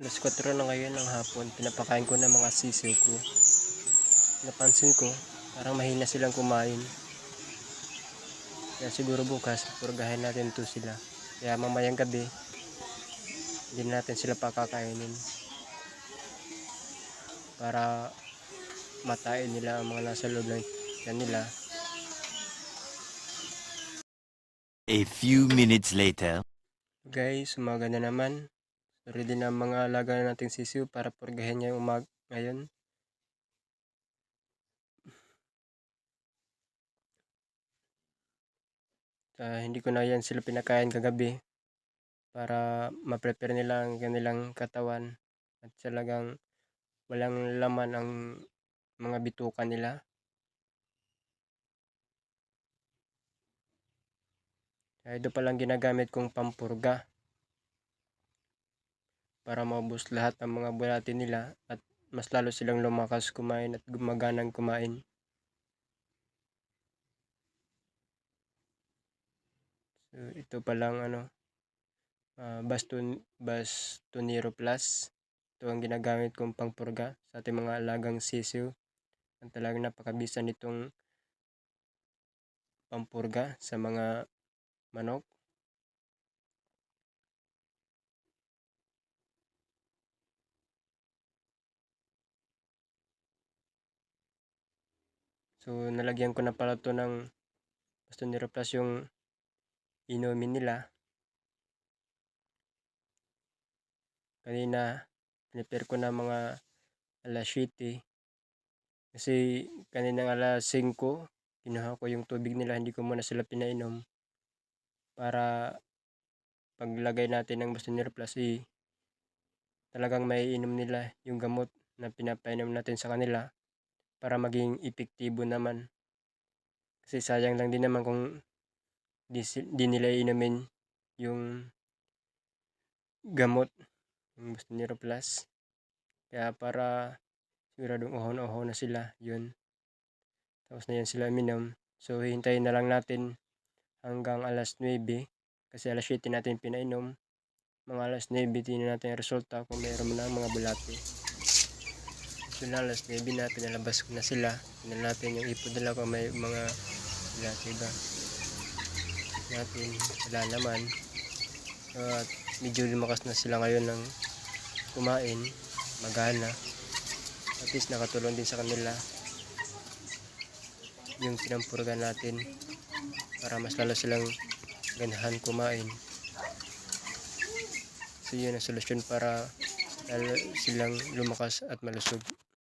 Alas 4 na ngayon ng hapon, pinapakain ko ng mga sisiw ko. Napansin ko, parang mahina silang kumain. Kaya siguro bukas, purgahin natin to sila. Kaya mamayang gabi, hindi na natin sila pakakainin. Para matain nila ang mga nasa loob ng tiyan nila. A few minutes later. Guys, umaga na naman. Ready na mga alaga nating sisiw para purgahin niya yung umag ngayon. Ah, hindi ko na yan sila pinakain kagabi para ma-prepare nila ang kanilang katawan at talagang walang laman ang mga bituka nila. Kaya ito palang ginagamit kong pampurga para maubos lahat ng mga bulati nila at mas lalo silang lumakas kumain at gumaganang kumain. So, ito palang ano, ah, Baston, Bastonero Plus. Ito ang ginagamit kong pangpurga sa ating mga alagang sisiw. Ang talagang napakabisa nitong pampurga sa mga manok. So, nalagyan ko na pala to ng Bastonero Plus yung inumin nila. Kanina, prepare ko na mga alas 7. Kasi kaninang alas 5, kinuha ko yung tubig nila, hindi ko muna sila pinainom. Para paglagay natin ng Bastonero Plus, eh, talagang may inom nila yung gamot na pinapainom natin sa kanila para maging epektibo naman. Kasi sayang lang din naman kung di, di nila inumin yung gamot yung Bastonero Plus. Kaya para siguradong ohon-oho na sila, yun. Tapos na yan sila minom. So, hintayin na lang natin hanggang alas 9 kasi alas 7 natin pinainom. Mga alas 9, tingnan natin ang resulta kung mayroon na mga bulate. So na alas 9 na, pinalabas ko na sila. Tingnan natin yung ipod nila kung may mga bulate ba. Natin, wala naman. At medyo lumakas na sila ngayon ng kumain, magana. At least nakatulong din sa kanila yung pinampurga natin para mas lalo silang ganahan kumain. So yun ang solusyon para lalo silang lumakas at malusog.